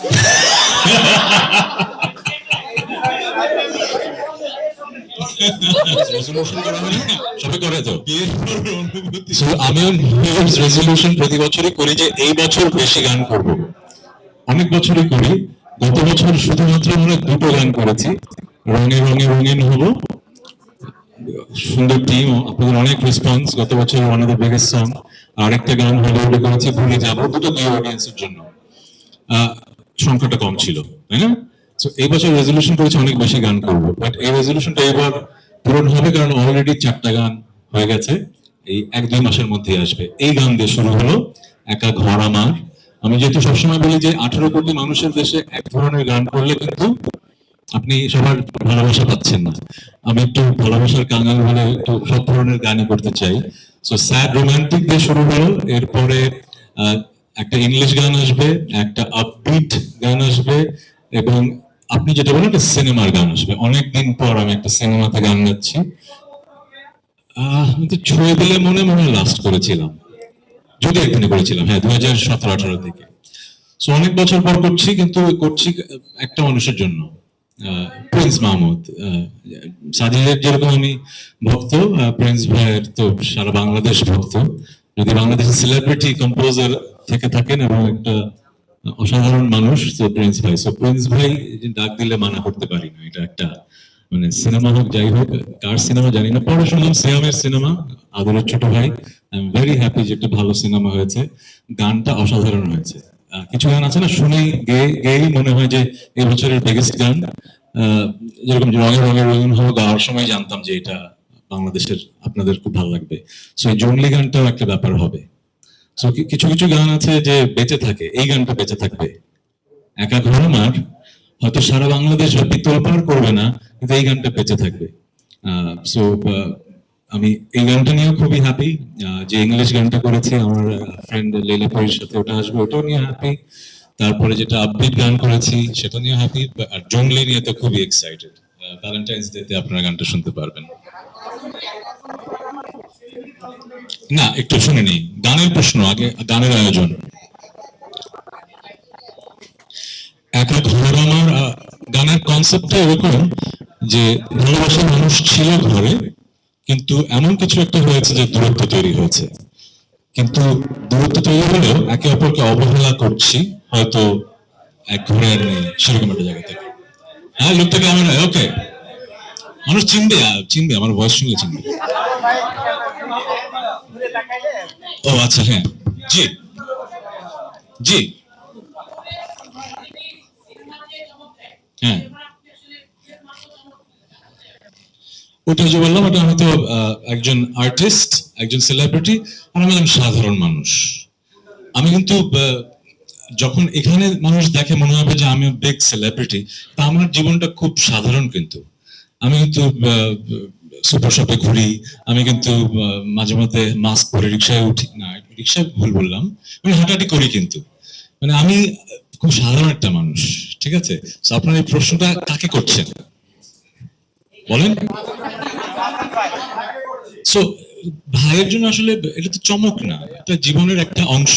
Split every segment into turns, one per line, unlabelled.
এই বছর বেশি গান করব। অনেক বছরই করি। গত বছর শুধুমাত্র আমরা দুটো গান করেছি। রঙে রঙে রঙিন হব। সুন্দর টিম আপনাদের অনেক রেসপন্স গত বছর one of the biggest song আরেকটা গান হলিউডে করেছি, ভুলে যাব। দুটো দুই অডিয়েন্সের জন্য। সংখ্যাটা কম ছিল, তাই না? তো এই বছর রেজলিউশন করেছি অনেক বেশি গান বাট এই রেজলিউশনটা এবার পূরণ হবে কারণ অলরেডি চারটা গান হয়ে গেছে। এই এক দুই মাসের আসবে। এই গান দিয়ে শুরু হলো একা ঘর আমার। আমি যেহেতু সবসময় বলি যে আঠারো কোটি মানুষের দেশে এক ধরনের গান করলে কিন্তু আপনি সবার ভালোবাসা পাচ্ছেন না। আমি একটু ভালোবাসার কাঙ্গাল বলে একটু সব ধরনের গানই করতে চাই। সো স্যাড রোমান্টিক দিয়ে শুরু হলো। এরপরে একটা ইংলিশ গান আসবে, একটা আপবিট গান আসবে, এবং আপনি যেটা বলেন একটা সিনেমার গান আসবে। অনেকদিন পর আমি একটা সিনেমাতে গান গাচ্ছি। আমি তো ছুঁয়ে দিলে মনে মনে লাস্ট করেছিলাম। যদি এখানে করেছিলাম হ্যাঁ দু হাজার সতেরো আঠারো থেকে সো অনেক বছর পর করছি, কিন্তু করছি একটা মানুষের জন্য। প্রিন্স মাহমুদ সাজিদের যেরকম আমি ভক্ত প্রিন্স ভাইয়ের তো সারা বাংলাদেশ ভক্ত। যদি বাংলাদেশের সেলিব্রিটি কম্পোজার থেকে থাকেন এবং একটা অসাধারণ মানুষ তো প্রিন্স ভাই। সো প্রিন্স ভাই ডাক দিলে মানা করতে পারি না, এটা একটা মানে সিনেমা হোক, যাই হোক, কার সিনেমা জানি না। পরে শুনলাম সিয়ামের সিনেমা, আদরের ছোট ভাই। আই এম ভেরি হ্যাপি যে একটা ভালো সিনেমা হয়েছে। গানটা অসাধারণ হয়েছে। কিছু গান আছে না, শুনেই গেয়ে মনে হয় যে এই বছরের বিগেস্ট গান। যেরকম যে রঙে রঙে রঙিন হব গাওয়ার সময় জানতাম যে এটা বাংলাদেশের আপনাদের খুব ভালো লাগবে। সো জঙ্গলি গানটাও একটা ব্যাপার হবে। কিছু কিছু গান আছে যে বেঁচে থাকে, এই গানটা বেঁচে থাকবে। একা ঘর আমার হয়তো সারা বাংলাদেশ ব্যাপী তোলপাড় করবে না, কিন্তু এই গানটা বেঁচে থাকবে। সো আমি এই গানটা নিয়েও খুবই হ্যাপি যে ইংলিশ গানটা করেছি, আমার ফ্রেন্ড লীলা পরির সাথে ওটা আসবে, ওটাও নিয়ে হ্যাপি তারপরে যেটা আপডেট গান করেছি, সেটা নিয়ে হ্যাপি আর জঙ্গলি নিয়ে তো খুবই এক্সাইটেড ভ্যালেন্টাইন্স ডে তে আপনারা গানটা শুনতে পারবেন। না, একটু শুনে নিই গানের প্রশ্ন, আগে গানের আয়োজন। একা ঘর আমার গানের কনসেপ্টটা এরকম যে, ভালোবাসার মানুষ ছিল ঘরে, কিন্তু এমন কিছু একটা হয়েছে যে, দূরত্ব তৈরি হয়েছে। কিন্তু দূরত্ব তৈরি হলেও একে অপরকে অবহেলা করছি, হয়তো এক ঘরে আর নেই সেরকম একটা জায়গা থেকে। হ্যাঁ লোকটা কেমন ওকে। মানুষ চিনবে চিনবে আমার ভয়েস শুনলে চিনবে। ও আচ্ছা হ্যাঁ। জি। জি। হ্যাঁ। ওটা যে বললাম ওটা আমি তো আহ, একজন আর্টিস্ট একজন সেলিব্রিটি আর আমি সাধারণ মানুষ। আমি কিন্তু যখন এখানে মানুষ দেখে মনে হবে যে আমি বিগ সেলিব্রিটি তা আমার জীবনটা খুব সাধারণ কিন্তু। আমি কিন্তু সুপার শপে ঘুরি, আমি কিন্তু মাঝে মধ্যে মাস্ক পরে রিক্সায় উঠি। না, রিক্সায় ভুল বললাম। আমি হাঁটাহাঁটি করি কিন্তু। মানে আমি খুব সাধারণ একটা মানুষ, ঠিক আছে? আপনার এই প্রশ্নটা কাকে করছেন? বলেন। সো ভাইয়ের জন্য আসলে এটা তো চমক না, এটা জীবনের একটা অংশ।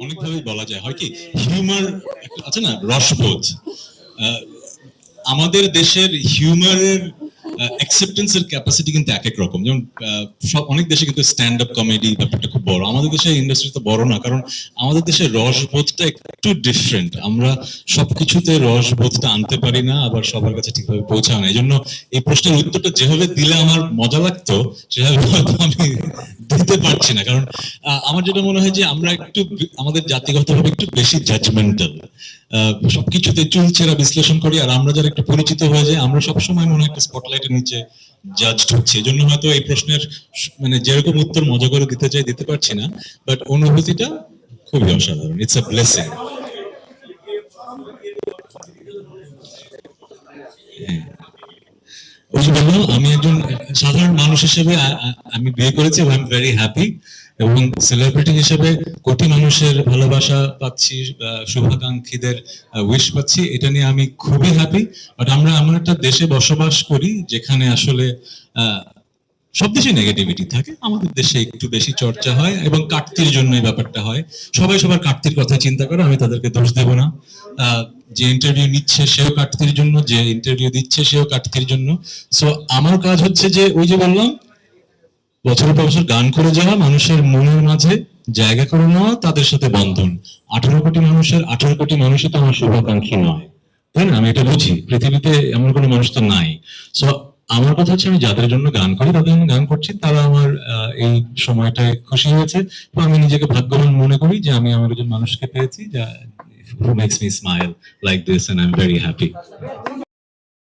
অনেকভাবেই বলা যায়। হয় কি? হিউমার আছে না? রসবোধ। আহ, আমাদের দেশের হিউমারের অ্যাকসেপ্টেন্সের ক্যাপাসিটি কিন্তু এক এক রকম। যেমন সব, অনেক দেশে কিন্তু স্ট্যান্ড আপ কমেডি ব্যাপারটা খুব বড়। আমাদের দেশে ইন্ডাস্ট্রি তো বড় না, কারণ আমাদের দেশের রসবোধটা একটু ডিফারেন্ট আমরা সবকিছুতে রসবোধটা আনতে পারি না, আবার সবার কাছে ঠিকভাবে পৌঁছায় না। এই জন্য এই প্রশ্নের উত্তরটা যেভাবে দিলে আমার মজা লাগতো, সেভাবে আমি দিতে পারছি না। কারণ আমার যেটা মনে হয় যে আমরা একটু আমাদের জাতিগতভাবে একটু বেশি জাজমেন্টাল সবকিছুতে চুলচেরা বিশ্লেষণ করি, আর আমরা যারা একটু পরিচিত হয়ে যাই, আমরা সবসময় মনে হয় একটা স্পটলাইটের নিচে জাজড হচ্ছে এই জন্য হয়তো এই প্রশ্নের মানে যেরকম উত্তর মজা করে দিতে চাই, দিতে পারছি না বাট অনুভূতিটা খুবই অসাধারণ। ইটস আ ব্লেসিং আমি একজন সাধারণ মানুষ হিসেবে আমি বিয়ে করেছি আই এম ভেরি হ্যাপি এবং সেলিব্রিটি হিসেবে কোটি মানুষের ভালোবাসা পাচ্ছি শুভাকাঙ্ক্ষীদের উইশ পাচ্ছি, এটা নিয়ে আমি খুবই হ্যাপি বাট আমরা এমন একটা দেশে বসবাস করি যেখানে আসলে সব দেশে নেগেটিভিটি থাকে। আমাদের দেশে একটু বেশি চর্চা হয় এবং কাটতির জন্য এই ব্যাপারটা হয়। সবাই সবার কাটতির কথা চিন্তা করে, আমি তাদেরকে দোষ দেব না। যে ইন্টারভিউ নিচ্ছে সেও কাটতির জন্য, যে ইন্টারভিউ দিচ্ছে সেও কাটতির জন্য। সো আমার কাজ হচ্ছে যে, ওই যে বললাম বছরের পর বছর গান করে যাওয়া, মানুষের মনের মাঝে জায়গা করে নেওয়া, তাদের সাথে বন্ধন। আঠারো কোটি মানুষের, আঠারো কোটি মানুষই তো আমার শুভাকাঙ্ক্ষী নয়। তাই না? আমি এটা বুঝি। পৃথিবীতে এমন কোনো মানুষ তো নাই। সো আমার কথা হচ্ছে আমি যাদের জন্য গান করি, তাদের জন্য গান করছি। তারা আমার এই সময়টায় খুশি হয়েছে। তো আমি নিজেকে ভাগ্যবান মনে করি যে আমি আমার একজন মানুষকে পেয়েছি যা who makes me smile like this and I am very happy